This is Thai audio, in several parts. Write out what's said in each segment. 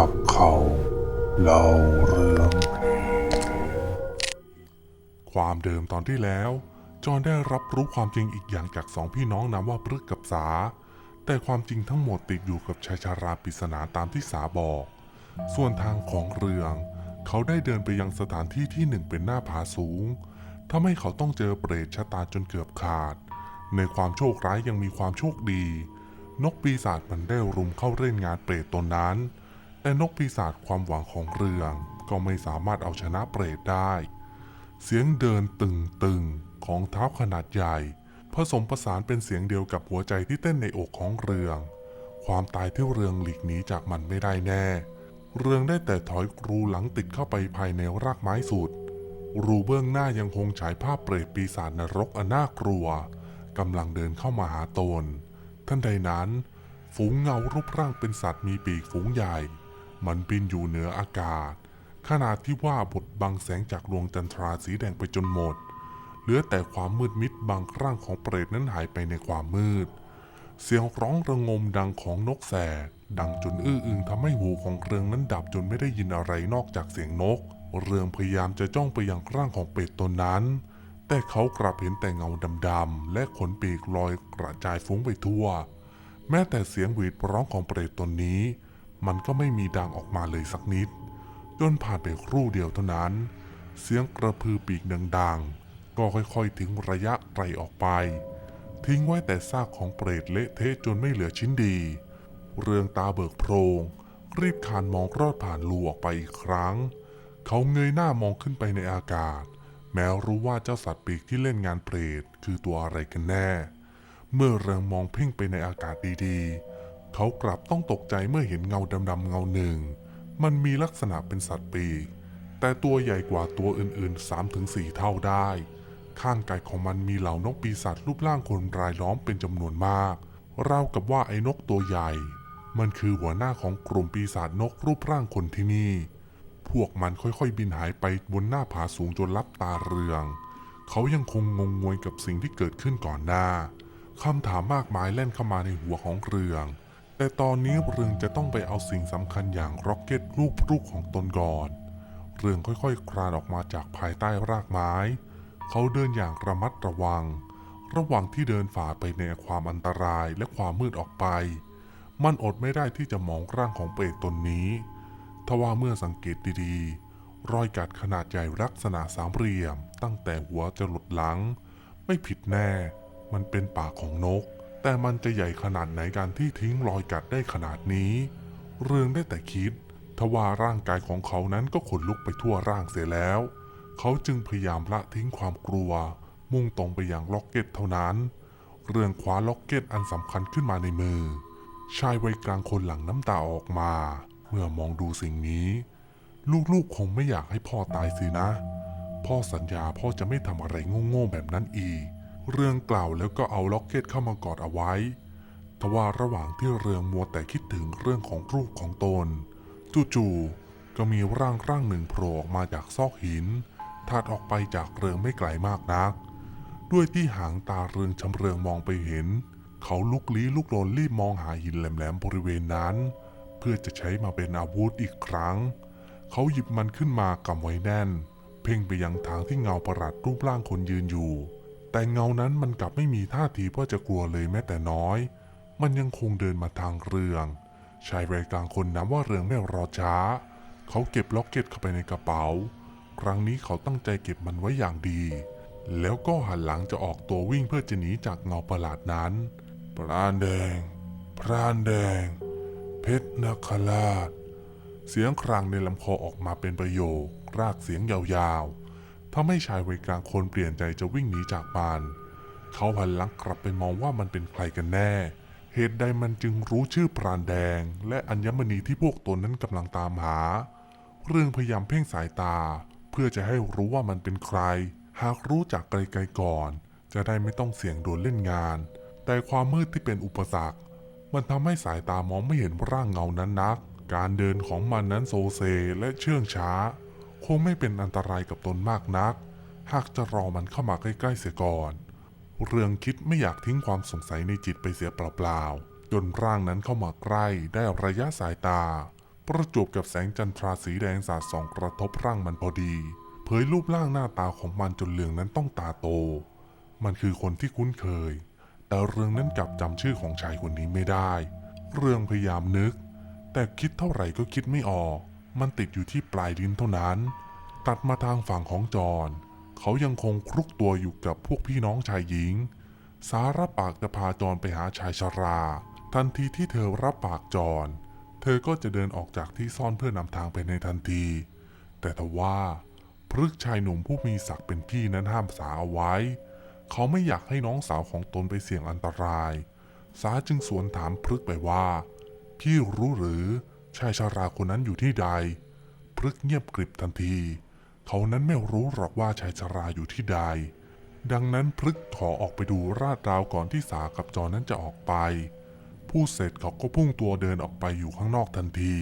กับเขาเล่าเรื่องความเดิมตอนที่แล้ว จอนได้รับรู้ความจริงอีกอย่างจากสองพี่น้องนามว่าพฤกกับสา แต่ความจริงทั้งหมดติดอยู่กับชายชาราปริศนาตามที่สาบอก ส่วนทางของเรือง เขาได้เดินไปยังสถานที่ที่หนึ่งเป็นหน้าผาสูงทำให้เขาต้องเจอเปรตชะตาจนเกือบขาด ในความโชคร้ายยังมีความโชคดี นกปีศาจมันได้รุมเข้าเล่นงานเปรตตนนั้น แต่นกปีศาจความหวังของเรืองก็ไม่สามารถเอาชนะเปรตได้ เสียงเดินตึงๆของเท้าขนาดใหญ่ ผสมผสานเป็นเสียงเดียวกับหัวใจที่เต้นในอกของเรือง ความตายที่เรืองหลีกหนีจากมันไม่ได้แน่ เรืองได้แต่ถอยรูหลังติดเข้าไปภายในรากไม้สุด รูเบื้องหน้ายังคงฉายภาพเปรตปีศาจนรกอันน่ากลัวกำลังเดินเข้ามาหาตนท่านใดนั้น ฝูงเงารูปร่างเป็นสัตว์มีปีกฝูงใหญ่ มันบินอยู่เหนืออากาศ ขนาดที่ว่าบดบังแสงจากดวงจันทราสีแดงไปจนหมด เหลือแต่ความมืดมิดบังร่างของเปรตนั้นหายไปในความมืด เสียงร้องระงมดังของนกแสกดังจนอื้ออึงทำให้หูของเรืองนั้นดับจนไม่ได้ยินอะไรนอกจากเสียงนก เรืองพยายามจะจ้องไปยังร่างของเปรตตนนั้น แต่เขากลับเห็นแต่เงาดำๆและขนปีกลอยกระจายฟุ้งไปทั่ว แม้แต่เสียงหวีดร้องของเปรตตนนี้ มันก็ไม่มีดังออกมาเลยสักนิด จนผ่านไปครู่เดียวเท่านั้น เสียงกระพือปีกดังๆ ก็ค่อยๆทิ้งระยะไกลออกไป ทิ้งไว้แต่ซากของเปรตเละเทะจนไม่เหลือชิ้นดี เรืองตาเบิกโพรง รีบคานมองรอดผ่านรูออกไปอีกครั้ง เขาเงยหน้ามองขึ้นไปในอากาศ แม้รู้ว่าเจ้าสัตว์ปีกที่เล่นงานเปรตคือตัวอะไรกันแน่ เมื่อเรืองมองเพ่งไปในอากาศดีๆ เขากลับต้องตกใจเมื่อเห็นเงาดำๆเงาหนึ่ง มันมีลักษณะเป็นสัตว์ปีก แต่ตัวใหญ่กว่าตัวอื่นๆ 3-4 เท่าได้ ข้างกายของมันมีเหล่านกปีศาจรูปร่างคนรายล้อมเป็นจำนวนมาก ราวกับว่าไอ้นกตัวใหญ่ มันคือหัวหน้าของกลุ่มปีศาจนกรูปร่างคนที่นี่ พวกมันค่อยๆบินหายไปบนหน้าผาสูงจนลับตาเรือง เขายังคงงงงวยกับสิ่งที่เกิดขึ้นก่อนหน้าคำถามมากมายแล่นเข้ามาในหัวของเรือง แต่ตอนนี้เรืองจะต้องไปเอาสิ่งสำคัญอย่างร็อกเก็ตรูปรูปของตนก่อน เรืองค่อยๆคลานออกมาจากภายใต้รากไม้ เขาเดินอย่างระมัดระวัง ระหว่างที่เดินฝ่าไปในความอันตรายและความมืดออกไป มันอดไม่ได้ที่จะมองร่างของเปรตตนนี้ ทว่าเมื่อสังเกตดีๆ รอยกัดขนาดใหญ่ลักษณะสามเหลี่ยม ตั้งแต่หัวจะหลุดหลัง ไม่ผิดแน่ มันเป็นปากของนก แต่มันจะใหญ่ขนาดไหนการที่ทิ้งรอยกัดได้ขนาดนี้ เรื่องได้แต่คิดทว่าร่างกายของเขานั้นก็ขนลุกไปทั่วร่างเสียแล้ว เขาจึงพยายามละทิ้งความกลัว มุ่งตรงไปยังล็อกเก็ตเท่านั้น เรื่องคว้าล็อกเก็ตอันสำคัญขึ้นมาในมือ ชายวัยกลางคนหลังน้ำตาออกมา เมื่อมองดูสิ่งนี้ ลูกๆคงไม่อยากให้พ่อตายสินะ พ่อสัญญาพ่อจะไม่ทำอะไรโง่ๆแบบนั้นอีก เรื่องกล่าวแล้วก็เอาล็อกเก็ตเข้ามากอดเอาไว้ ทว่าระหว่างที่เรืองมัวแต่คิดถึงเรื่องของลูกของตน จู่ๆก็มีร่างร่างหนึ่งโผล่ออกมาจากซอกหินถัดออกไปจากเรืองไม่ไกลมากนัก ด้วยที่หางตาเรืองชำเรืองมองไปเห็น เขาลุกลี้ลุกลนรีบมองหาหินแหลมๆบริเวณนั้น เพื่อจะใช้มาเป็นอาวุธอีกครั้ง เขาหยิบมันขึ้นมากำไว้แน่น เพ่งไปยังทางที่เงาประหลาดรูปร่างคนยืนอยู่ แต่เงานั้นมันกลับไม่มีท่าทีว่าจะกลัวเลยแม้แต่น้อย มันยังคงเดินมาทางเรือง ชายวัยกลางคนนับว่าเรืองไม่รอช้า เขาเก็บล็อกเก็ตเข้าไปในกระเป๋า ครั้งนี้เขาตั้งใจเก็บมันไว้อย่างดี แล้วก็หันหลังจะออกตัววิ่งเพื่อจะหนีจากเงาประหลาดนั้น พรานแดง พรานแดง เพชรนคราช เสียงครางในลำคอออกมาเป็นประโยค รากเสียงยาวๆ ทำให้ชายวัยกลางคนเปลี่ยนใจจะวิ่งหนีจากมันเขาหันหลังกลับไปมองว่ามันเป็นใครกันแน่ เหตุใดมันจึงรู้ชื่อพรานแดง และอัญมณีที่พวกตนนั้นกำลังตามหา เรื่องพยายามเพ่งสายตา เพื่อจะให้รู้ว่ามันเป็นใคร หากรู้จากไกลๆก่อน จะได้ไม่ต้องเสี่ยงโดนเล่นงาน แต่ความมืดที่เป็นอุปสรรค มันทำให้สายตามองไม่เห็นร่างเงานั้นนัก การเดินของมันนั้นโซเซและเชื่องช้า คงไม่เป็นอันตรายกับตนมากนัก หากจะรอมันเข้ามาใกล้ๆเสียก่อน เรืองคิดไม่อยากทิ้งความสงสัยในจิตไปเสียเปล่าๆ จนร่างนั้นเข้ามาใกล้ได้ระยะสายตา ประจวบกับแสงจันทราสีแดงสาดส่องกระทบร่างมันพอดี เผยรูปร่างหน้าตาของมันจนเรืองนั้นต้องตาโต มันคือคนที่คุ้นเคย แต่เรืองนั้นกลับจำชื่อของชายคนนี้ไม่ได้ เรืองพยายามนึก แต่คิดเท่าไหร่ก็คิดไม่ออก มันติดอยู่ที่ปลายลิ้นเท่านั้น ตัดมาทางฝั่งของจอนเขายังคงคลุกตัวอยู่กับพวกพี่น้องชายหญิง สารับปากจะพาจอนไปหาชายชรา ทันทีที่เธอรับปากจอนเธอก็จะเดินออกจากที่ซ่อนเพื่อนำทางไปในทันที แต่ทว่าพฤกษชายหนุ่มผู้มีศักดิ์เป็นพี่นั้นห้ามสาเอาไว้ เขาไม่อยากให้น้องสาวของตนไปเสี่ยงอันตราย สาจึงสวนถามพฤกษไปว่า พี่รู้หรือ ชายชาราคนนั้นอยู่ที่ใดพฤกเงียบกริบทันที เขานั้นไม่รู้หรอกว่าชายชาราอยู่ที่ใด ดังนั้นพฤกขอออกไปดูราดราวก่อนที่สากับจอนั้นจะออกไปพูดเสร็จเขาก็พุ่งตัวเดินออกไปอยู่ข้างนอกทันที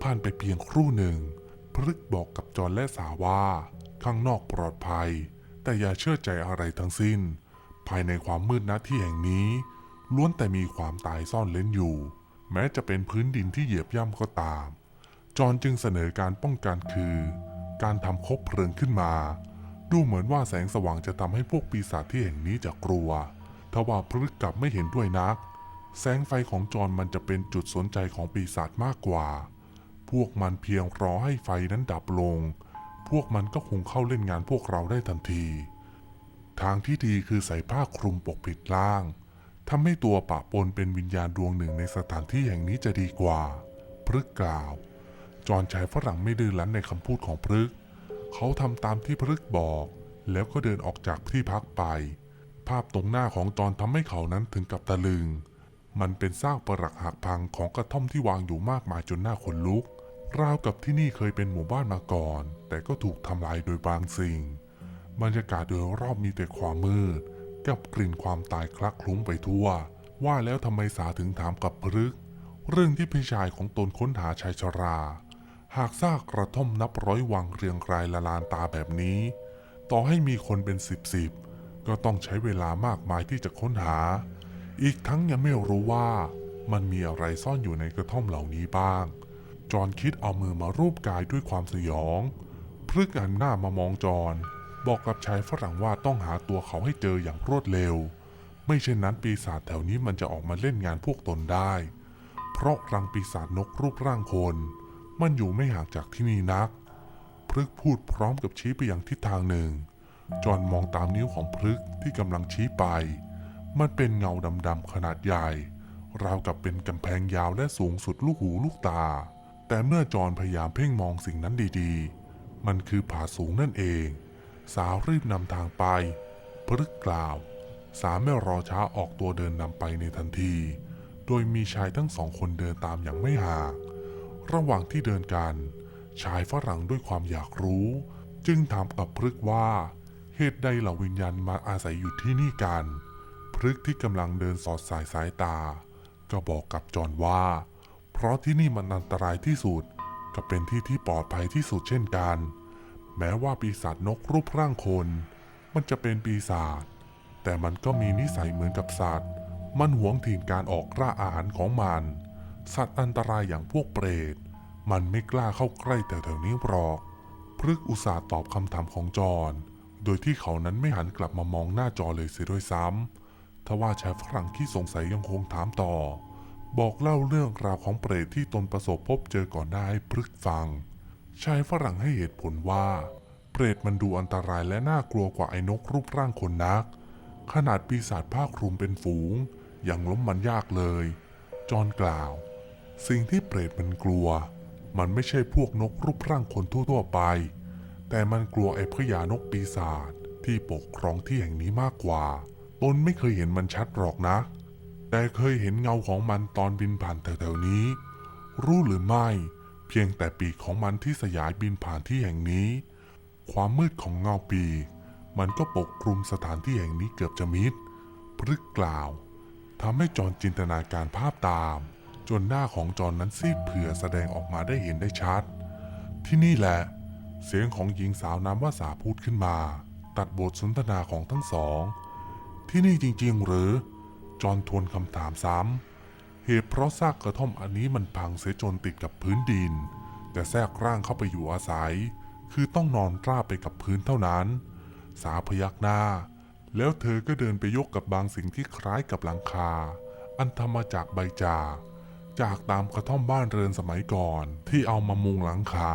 ผ่านไปเพียงครู่หนึ่งพฤกบอกกับจอนและสาว่าข้างนอกปลอดภัย แต่อย่าเชื่อใจอะไรทั้งสิ้น ภายในความมืดณที่แห่งนี้ ล้วนแต่มีความตายซ่อนเล้นอยู่ แม้จะเป็นพื้นดินที่เหยียบย่ำก็ตาม จอห์นจึงเสนอการป้องกันคือ การทำคบเพลิงขึ้นมา ดูเหมือนว่าแสงสว่างจะทำให้พวกปีศาจที่แห่งนี้จะกลัวทว่าพฤกกลับไม่เห็นด้วยนัก แสงไฟของจอห์นมันจะเป็นจุดสนใจของปีศาจมากกว่า พวกมันเพียงรอให้ไฟนั้นดับลง พวกมันก็คงเข้าเล่นงานพวกเราได้ทันที ทางที่ดีคือใส่ผ้าคลุมปกปิดล่าง ทำให้ตัวปะปนเป็นวิญญาณดวงหนึ่งในสถานที่แห่งนี้จะดีกว่าพฤกกล่าว จอนชายฝรั่งไม่ดื้อรั้นในคำพูดของพฤกเขาทำตามที่พฤกบอก แล้วก็เดินออกจากที่พักไป ภาพตรงหน้าของจอนทำให้เขานั้นถึงกับตะลึง มันเป็นซากปรักหักพังของกระท่อมที่วางอยู่มากมายจนหน้าขนลุก ราวกับที่นี่เคยเป็นหมู่บ้านมาก่อน แต่ก็ถูกทำลายโดยบางสิ่ง บรรยากาศโดยรอบมีแต่ความมืด กับกลิ่นความตายคลักคลุ้งไปทั่ว ว่าแล้วทำไมสาถึงถามกับพฤก เรื่องที่พี่ชายของตนค้นหาชายชรา หากซากกระท่อมนับร้อยวังเรียงรายละลานตาแบบนี้ ต่อให้มีคนเป็นสิบสิบก็ต้องใช้เวลามากมายที่จะค้นหา อีกทั้งยังไม่รู้ว่ามันมีอะไรซ่อนอยู่ในกระท่อมเหล่านี้บ้าง จอนคิดเอามือมารูปกายด้วยความสยองพฤกหันหน้ามามองจอน บอกกับชายฝรั่งว่าต้องหาตัวเขาให้เจออย่างรวดเร็ว ไม่เช่นนั้นปีศาจแถวนี้มันจะออกมาเล่นงานพวกตนได้ เพราะรังปีศาจนกรูปร่างคน มันอยู่ไม่ห่างจากที่นี่นักพฤกพูดพร้อมกับชี้ไปยังทิศทางหนึ่ง จอนมองตามนิ้วของพฤกที่กำลังชี้ไป มันเป็นเงาดำๆขนาดใหญ่ ราวกับเป็นกำแพงยาวและสูงสุดลูกหูลูกตา แต่เมื่อจอนพยายามเพ่งมองสิ่งนั้นดีๆ มันคือผาสูงนั่นเอง สาวรีบนำทางไปพฤกกล่าว สาวไม่รอช้าออกตัวเดินนำไปในทันที โดยมีชายทั้งสองคนเดินตามอย่างไม่ห่าง ระหว่างที่เดินกัน ชายฝรั่งด้วยความอยากรู้ จึงถามกับพฤกว่า เหตุใดเหล่าวิญญาณมาอาศัยอยู่ที่นี่กันพฤกที่กำลังเดินสอดสายสายตา ก็บอกกับจอนว่า เพราะที่นี่มันอันตรายที่สุดก็เป็นที่ที่ปลอดภัยที่สุดเช่นกัน แม้ว่าปีศาจนกรูปร่างคน มันจะเป็นปีศาจแต่มันก็มีนิสัยเหมือนกับสัตว์ มันหวงถิ่นการออกล่าอาหารของมัน สัตว์อันตรายอย่างพวกเปรต มันไม่กล้าเข้าใกล้แถวๆนี้หรอก พฤกอุตส่าห์ตอบคำถามของจอนโดยที่เขานั้นไม่หันกลับมามองหน้าจอเลยเสียด้วยซ้ำทว่าชายฝรั่งที่สงสัยยังคงถามต่อ บอกเล่าเรื่องราวของเปรตที่ตนประสบพบเจอก่อนหน้าให้พฤกฟัง ชายฝรั่งให้เหตุผลว่า เปรตมันดูอันตรายและน่ากลัวกว่าไอ้นกรูปร่างคนนัก ขนาดปีศาจภาคคลุมเป็นฝูง ยังล้มมันยากเลย จอนกล่าว สิ่งที่เปรตมันกลัว มันไม่ใช่พวกนกรูปร่างคนทั่วๆไป แต่มันกลัวไอ้พญานกปีศาจที่ปกครองที่แห่งนี้มากกว่า ตนไม่เคยเห็นมันชัดหรอกนะ แต่เคยเห็นเงาของมันตอนบินผ่านแถวๆนี้ รู้หรือไม่ เพียงแต่ปีกของมันที่สยายบินผ่านที่แห่งนี้ ความมืดของเงาปีกมันก็ปกคลุมสถานที่แห่งนี้เกือบจะมิดพฤกกล่าวทำให้จอนจินตนาการภาพตาม จนหน้าของจอนนั้นซีดเผื่อแสดงออกมาได้เห็นได้ชัด ที่นี่แหละ เสียงของหญิงสาวนามว่าสาพูดขึ้นมา ตัดบทสนทนาของทั้งสอง ที่นี่จริงๆหรือ จอนทวนคำถามซ้ำ เหตุเพราะซากกระท่อมอันนี้มันพังเสียจนติดกับพื้นดิน แต่แทรกร่างเข้าไปอยู่อาศัย คือต้องนอนราบไปกับพื้นเท่านั้น สาพยักหน้า แล้วเธอก็เดินไปยกกับบางสิ่งที่คล้ายกับหลังคา อันทำมาจากใบจาก จากตามกระท่อมบ้านเรือนสมัยก่อนที่เอามามุงหลังคา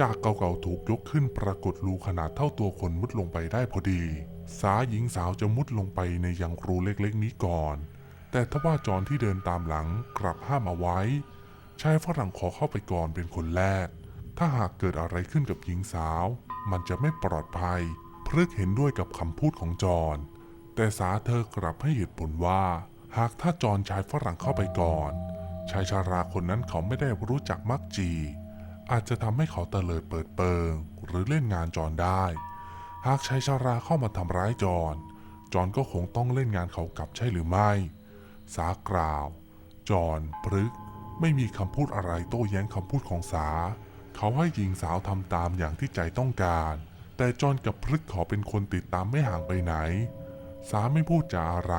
จากเก่าๆถูกยกขึ้นปรากฏรูขนาดเท่าตัวคนมุดลงไปได้พอดี สาหญิงสาวจะมุดลงไปในยังรูเล็กๆนี้ก่อน แต่ทว่าจอนที่เดินตามหลังกลับห้ามเอาไว้ ชายฝรั่งขอเข้าไปก่อนเป็นคนแรก ถ้าหากเกิดอะไรขึ้นกับหญิงสาว มันจะไม่ปลอดภัยพฤกเห็นด้วยกับคำพูดของจอนแต่สาเธอกลับให้เหตุผลว่า หากถ้าจอนชายฝรั่งเข้าไปก่อน ชายชาราคนนั้นเขาไม่ได้รู้จักมักจี อาจจะทำให้เขาเตลิดเปิดเปิง หรือเล่นงานจอนได้ หากชายชาราเข้ามาทำร้ายจอนจอนก็คงต้องเล่นงานเขากลับใช่หรือไม่ สากล่าว จอนพฤกไม่มีคำพูดอะไรโต้แย้งคำพูดของสา เขาให้หญิงสาวทำตามอย่างที่ใจต้องการ แต่จอนกับพฤกขอเป็นคนติดตามไม่ห่างไปไหน สาไม่พูดจาอะไร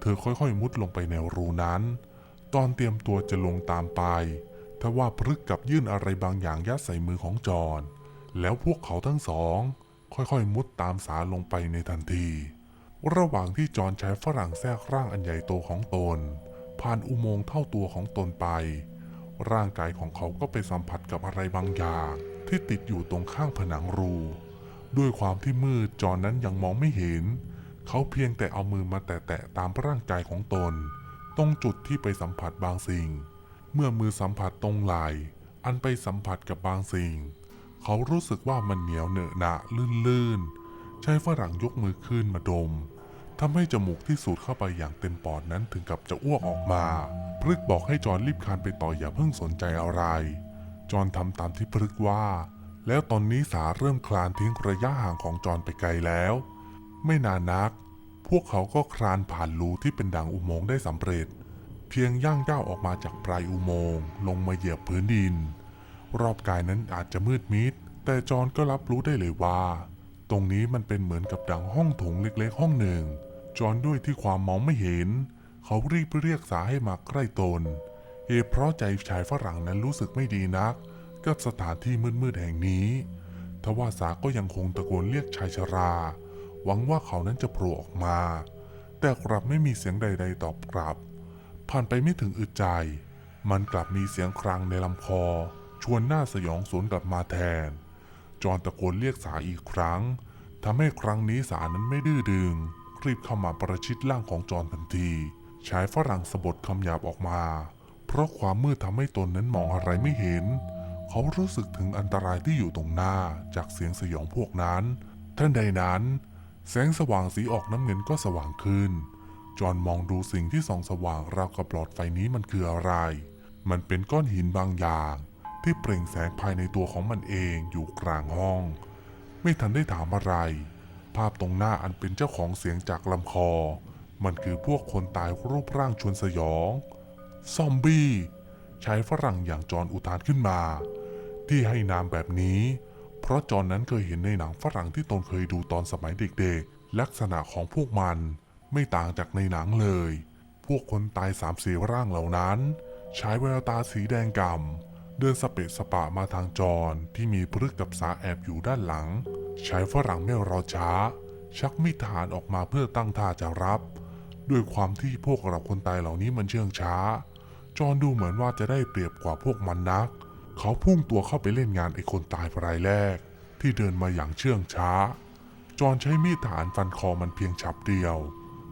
เธอค่อยๆมุดลงไปในรูนั้น ตอนเตรียมตัวจะลงตามไปทว่าพฤกกับยื่นอะไรบางอย่างยัดใส่มือของจอนแล้วพวกเขาทั้งสอง ค่อยๆมุดตามสาลงไปในทันที ระหว่างที่จอนใช้ฝรั่งแทรกร่างอันใหญ่โตของตน ผ่านอุโมงค์เท่าตัวของตนไป ร่างกายของเขาก็ไปสัมผัสกับอะไรบางอย่าง ที่ติดอยู่ตรงข้างผนังรู ด้วยความที่มืดจอนนั้นยังมองไม่เห็น เขาเพียงแต่เอามือมาแตะๆตามร่างกายของตน ตรงจุดที่ไปสัมผัสบางสิ่ง เมื่อมือสัมผัสตรงไหล่อันไปสัมผัสกับบางสิ่ง เขารู้สึกว่ามันเหนียวเหนอะหนะลื่นๆ ใช้ฝรั่งยกมือขึ้นมาดมทำให้จมูกที่สูดเข้าไปอย่างเต็มปอดนั้นถึงกับจะอ้วกออกมาพฤกบอกให้จอนรีบคานไปต่ออย่าเพิ่งสนใจอะไร จอนทำตามที่พฤกว่า แล้วตอนนี้สาเริ่มคลานทิ้งระยะห่างของจอนไปไกลแล้ว ไม่นานนัก พวกเขาก็คลานผ่านรูที่เป็นดังอุโมงค์ได้สำเร็จ เพียงย่างก้าวออกมาจากปลายอุโมงค์ลงมาเหยียบพื้นดิน รอบกายนั้นอาจจะมืดมิด แต่จอนก็รับรู้ได้เลยว่า ตรงนี้มันเป็นเหมือนกับดังห้องโถงเล็กๆ ห้องหนึ่ง จอนด้วยที่ความมองไม่เห็น เขารีบเรียกสาให้มาใกล้ตน เหตุเพราะใจชายฝรั่งนั้นรู้สึกไม่ดีนัก กับสถานที่มืดๆแห่งนี้ทว่าสาก็ยังคงตะโกนเรียกชายชรา หวังว่าเขานั้นจะโผล่ออกมา แต่กลับไม่มีเสียงใด ๆ ตอบกลับ ผ่านไปไม่ถึงอึดใจ มันกลับมีเสียงครางในลำคอ ชวนหน้าสยองสวนกลับมาแทน จอนตะโกนเรียกสาอีกครั้งทำให้ครั้งนี้สานั้นไม่ดื้อดึงรีบเข้ามาประชิดร่างของจอนทันที ชายฝรั่งสะบดคำหยาบออกมา เพราะความมืดทำให้ตนนั้นมองอะไรไม่เห็น เขารู้สึกถึงอันตรายที่อยู่ตรงหน้าจากเสียงสยองพวกนั้นท่านใดนั้น แสงสว่างสีออกน้ำเงินก็สว่างขึ้น จอห์นมองดูสิ่งที่ส่องสว่างราวกับหลอดไฟนี้มันคืออะไร มันเป็นก้อนหินบางอย่าง ที่เปล่งแสงภายในตัวของมันเองอยู่กลางห้อง ไม่ทันได้ถามอะไร ภาพตรงหน้าอันเป็นเจ้าของเสียงจากลำคอ มันคือพวกคนตายรูปร่างชวนสยอง ซอมบี้ชายฝรั่งอย่างจอห์นอุทานขึ้นมา ที่ให้นามแบบนี้ เพราะจอห์นนั้นเคยเห็นในหนังฝรั่งที่ตนเคยดูตอนสมัยเด็กๆ ลักษณะของพวกมันไม่ต่างจากในหนังเลย พวกคนตายสามสี่ร่างเหล่านั้น ใช้แววตาสีแดงกำ่ำ เดินสเปะสปะมาทางจอนที่มีพฤกกับสาแอบอยู่ด้านหลัง ชายฝรั่งไม่รอช้า ชักมีดทหารออกมาเพื่อตั้งท่าจะรับ ด้วยความที่พวกเราคนตายเหล่านี้มันเชื่องช้า จอนดูเหมือนว่าจะได้เปรียบกว่าพวกมันนัก เขาพุ่งตัวเข้าไปเล่นงานไอ้คนตายรายแรก ที่เดินมาอย่างเชื่องช้า จอนใช้มีดฐานฟันคอมันเพียงฉับเดียว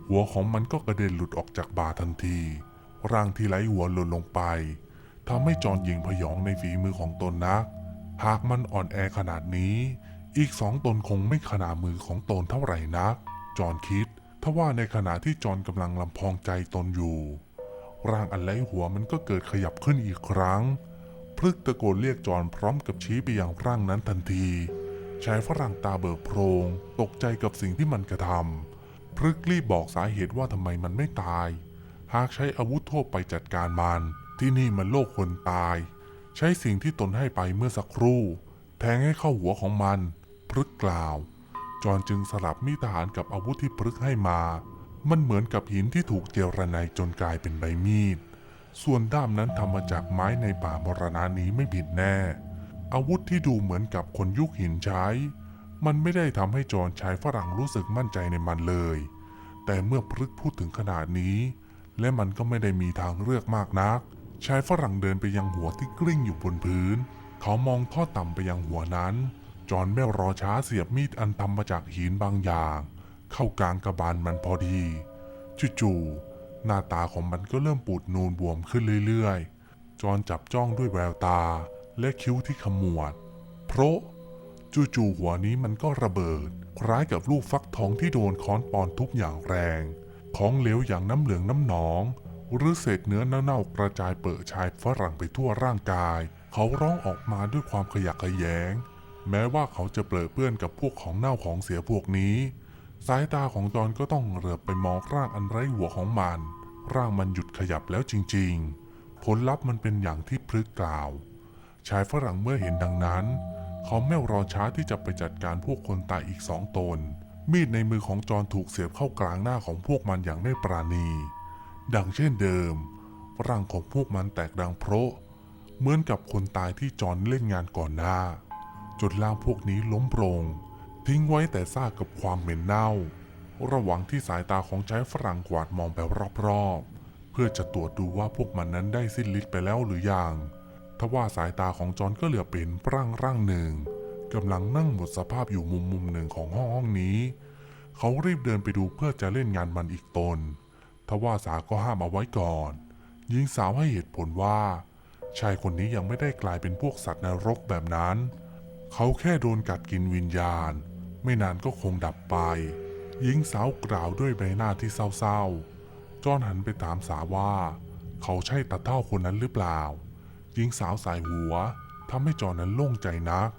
หัวของมันก็กระเด็นหลุดออกจากบ่าทันที ร่างที่ไร้หัวหล่นลงไป ทำให้จอห์นยิงพยองในฝีมือของตนนัก หากมันอ่อนแอขนาดนี้ อีกสองตนคงไม่ขนามือของตนเท่าไหร่นัก จอนคิดทว่าในขณะที่จอนกำลังลำพองใจตนอยู่ ร่างอันไร้หัวมันก็เกิดขยับขึ้นอีกครั้ง พลึกตะโกนเรียกจอนพร้อมกับชี้ไปยังร่างนั้นทันทีชายฝรั่งตาเบิกโพรง ตกใจกับสิ่งที่มันกระทำพลึกรีบบอกสาเหตุว่าทำไมมันไม่ตาย หากใช้อาวุธทั่วไปจัดการมัน ที่นี่มันโลกคนตาย ใช้สิ่งที่ตนให้ไปเมื่อสักครู่ แทงให้เข้าหัวของมันพลึกกล่าว จอนจึงสลับมีดทหารกับอาวุธที่พลึกให้มา มันเหมือนกับหินที่ถูกเจรไนจนกลายเป็นใบมีด ส่วนด้ามนั้นทำมาจากไม้ในป่ามรณะนี้ไม่ผิดแน่ อาวุธที่ดูเหมือนกับคนยุคหินใช้ มันไม่ได้ทำให้จอนชายฝรั่งรู้สึกมั่นใจในมันเลย แต่เมื่อพลึกพูดถึงขนาดนี้ และมันก็ไม่ได้มีทางเลือกมากนัก ชายฝรั่งเดินไปยังหัวที่กลิ้งอยู่บนพื้น เขามองท่อต่ำไปยังหัวนั้น จอนไม่รอช้าเสียบมีดอันทำมาจากหินบางอย่าง เข้ากลางกระบาลมันพอดีจู่ๆหน้าตาของมันก็เริ่มปูดนูนบวมขึ้นเรื่อยๆ จอนจับจ้องด้วยแววตาและคิ้วที่ขมวด เพราะจู่ๆหัวนี้มันก็ระเบิด คล้ายกับลูกฟักทองที่โดนค้อนปอนทุบอย่างแรง ของเหลวอย่างน้ำเหลืองน้ำหนอง หรือเศษเนื้อเน่าๆกระจายเปิดชายฝรั่งไปทั่วร่างกาย เขาร้องออกมาด้วยความขยะแขยง แม้ว่าเขาจะเปรอเปื้อนกับพวกของเน่าของเสียพวกนี้ สายตาของจอนก็ต้องเหลือบไปมองร่างอันไร้หัวของมัน ร่างมันหยุดขยับแล้วจริง ๆ ผลลัพธ์มันเป็นอย่างที่พลึกกล่าว ชายฝรั่งเมื่อเห็นดังนั้น เขาไม่รอช้าที่จะไปจัดการพวกคนตายอีกสองตน มีดในมือของจอนถูกเสียบเข้ากลางหน้าของพวกมันอย่างไม่ปราณี ดังเช่นเดิม ร่างของพวกมันแตกดังโพระเหมือนกับคนตายที่จอนเล่นงานก่อนหน้า จนร่างพวกนี้ล้มโปรง ทิ้งไว้แต่ซากกับความเหม็นเน่า ระหว่างที่สายตาของชายฝรั่งกวาดมองไปรอบๆ เพื่อจะตรวจดูว่าพวกมันนั้นได้สิ้นฤทธิ์ไปแล้วหรือยังทว่าสายตาของจอนก็เหลือเห็นร่างร่างหนึ่งกำลังนั่งหมดสภาพอยู่มุมมุมหนึ่งของห้องห้องนี้ เขารีบเดินไปดูเพื่อจะเล่นงานมันอีกตน ทว่าสาก็ห้ามเอาไว้ก่อนหญิงสาวให้เหตุผลว่า ชายคนนี้ยังไม่ได้กลายเป็นพวกสัตว์นรกแบบนั้น เขาแค่โดนกัดกินวิญญาณ ไม่นานก็คงดับไปหญิงสาวกล่าวด้วยใบหน้าที่เศร้าๆ จอนหันไปถามสาว่า เขาใช่ตาเท่าคนนั้นหรือเปล่า หญิงสาวสายหัวทำให้จอนนั้นโล่งใจนัก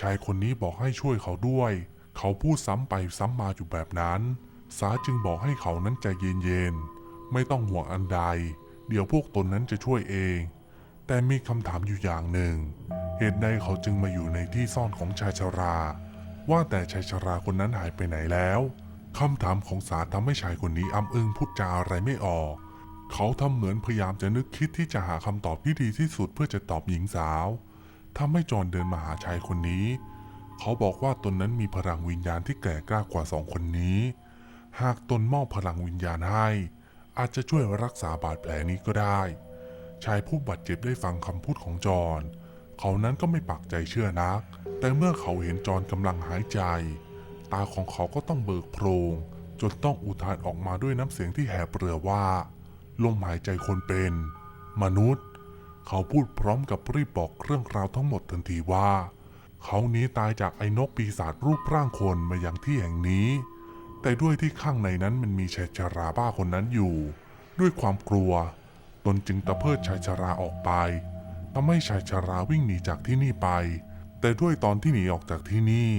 ชายคนนี้บอกให้ช่วยเขาด้วย เขาพูดซ้ำไปซ้ำมาอยู่แบบนั้น สาจึงบอกให้เขานั้นใจเย็นๆ ไม่ต้องห่วงอันใด เดี๋ยวพวกตนนั้นจะช่วยเอง แต่มีคำถามอยู่อย่างหนึ่ง เหตุใดเขาจึงมาอยู่ในที่ซ่อนของชายชรา ว่าแต่ชายชราคนนั้นหายไปไหนแล้วคำถามของสาทำให้ชายคนนี้อ้ำอึงพูดจาอะไรไม่ออก เขาทำเหมือนพยายามจะนึกคิดที่จะหาคำตอบที่ดีที่สุดเพื่อจะตอบหญิงสาวทำให้จอนเดินมาหาชายคนนี้ เขาบอกว่าตนนั้นมีพลังวิญญาณที่แก่กล้ากว่าสองคนนี้ หากตนมอบพลังวิญญาณให้ อาจจะช่วยรักษาบาดแผลนี้ก็ได้ ชายผู้บาดเจ็บได้ฟังคำพูดของจอนเขานั้นก็ไม่ปักใจเชื่อนัก แต่เมื่อเขาเห็นจอนกำลังหายใจ ตาของเขาก็ต้องเบิกโพรง จนต้องอุทานออกมาด้วยน้ำเสียงที่แหบเรือว่าลมหายใจคนเป็น มนุษย์ เขาพูดพร้อมกับรีบบอกเรื่องราวทั้งหมดทันทีว่า เขาหนีตายจากไอ้นกปีศาจรูปร่างคนมายังที่แห่งนี้ แต่ด้วยที่ข้างในนั้นมันมีชายชาราบ้าคนนั้นอยู่ ด้วยความกลัว ตนจึงตะเพิดชายชาราออกไปทำให้ชายชาราวิ่งหนีจากที่นี่ไป แต่ด้วยตอนที่หนีออกจากที่นี่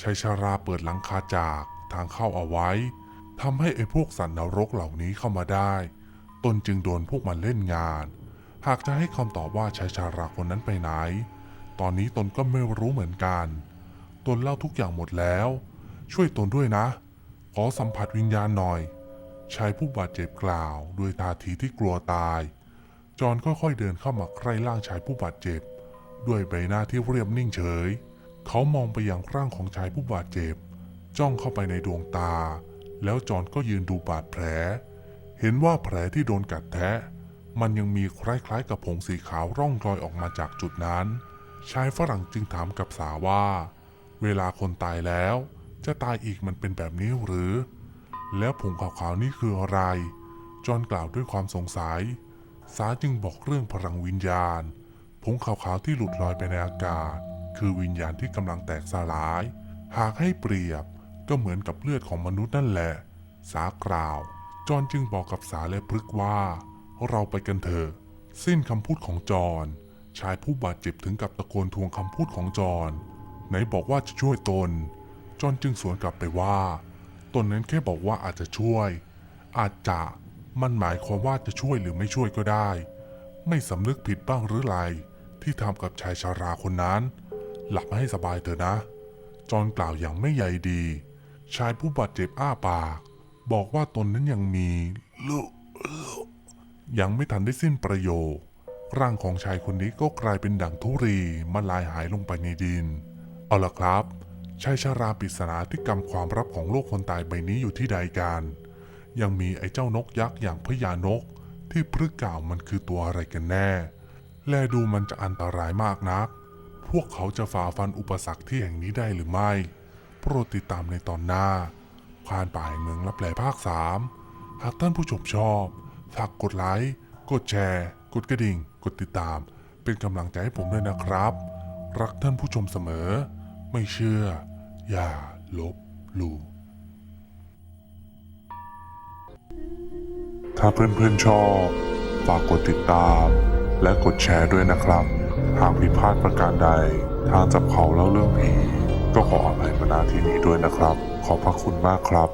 ชายชาราเปิดหลังคาจากทางเข้าเอาไว้ทำให้ไอ้พวกสัตว์นรกเหล่านี้เข้ามาได้ ตนจึงโดนพวกมันเล่นงาน หากจะให้คำตอบว่าชายชาราคนนั้นไปไหน ตอนนี้ตนก็ไม่รู้เหมือนกัน ตนเล่าทุกอย่างหมดแล้ว ช่วยตนด้วยนะ ขอสัมผัสวิญญาณหน่อย ชายผู้บาดเจ็บกล่าวด้วยท่าทีที่กลัวตาย จอนค่อยๆเดินเข้ามาใกล้ร่างชายผู้บาดเจ็บ ด้วยใบหน้าที่เรียบนิ่งเฉย เขามองไปยังร่างของชายผู้บาดเจ็บ จ้องเข้าไปในดวงตา แล้วจอนก็ยืนดูบาดแผล เห็นว่าแผลที่โดนกัดแทะ มันยังมีคล้ายๆกับผงสีขาวร่องรอยออกมาจากจุดนั้น ชายฝรั่งจึงถามกับสาว่า เวลาคนตายแล้ว จะตายอีกมันเป็นแบบนี้หรือ แล้วผงขาวๆนี่คืออะไร จอนกล่าวด้วยความสงสัย สาจึงบอกเรื่องพลังวิญญาณ ผงขาวๆที่หลุดลอยไปในอากาศ คือวิญญาณที่กำลังแตกสลาย หากให้เปรียบก็เหมือนกับเลือดของมนุษย์นั่นแหละ สากล่าว จอนจึงบอกกับสาและพฤกษ์ว่า เราไปกันเถอะ สิ้นคำพูดของจอนชายผู้บาดเจ็บถึงกับตะโกนทวงคำพูดของจอนไหนบอกว่าจะช่วยตน จอนจึงสวนกลับไปว่า ตนนั้นแค่บอกว่าอาจจะช่วย อาจจะมันหมายความว่าจะช่วยหรือไม่ช่วยก็ได้ ไม่สำนึกผิดบ้างหรือไร ที่ทำกับชายชาราคนนั้น หลับให้สบายเถอะนะ จอนกล่าวอย่างไม่ใยดี ชายผู้บาดเจ็บอ้าปาก บอกว่าตนนั้นยังมีลูกยังไม่ทันได้สิ้นประโยค ร่างของชายคนนี้ก็กลายเป็นดั่งธุรีมันลายหายลงไปในดิน เอาละครับ ชายชาราปริศนาที่กำความรับของโลกคนตายใบนี้อยู่ที่ใดกัน ยังมีไอ้เจ้านกยักษ์อย่างพญานก ที่พฤกกล่าวมันคือตัวอะไรกันแน่ และดูมันจะอันตรายมากนัก พวกเขาจะฝ่าฟันอุปสรรคที่แห่งนี้ได้หรือไม่ โปรดติดตามในตอนหน้าผ่านป่าแห่งเมืองรับแลภาค3หากท่านผู้ชมชอบฝากกดไลค์ กดแชร์ กดกระดิ่ง กดติดตาม เป็นกำลังใจให้ผมด้วยนะครับ รักท่านผู้ชมเสมอ ไม่เชื่อ อย่าลบหลู่ถ้าเพื่อนๆชอบ ฝากกดติดตาม และกดแชร์ด้วยนะครับ หากผิดพลาดประการใด ทางจับเขาเล่าเรื่องผี ก็ขออภัยมาณที่นี้ด้วยนะครับ ขอบพระคุณมากครับ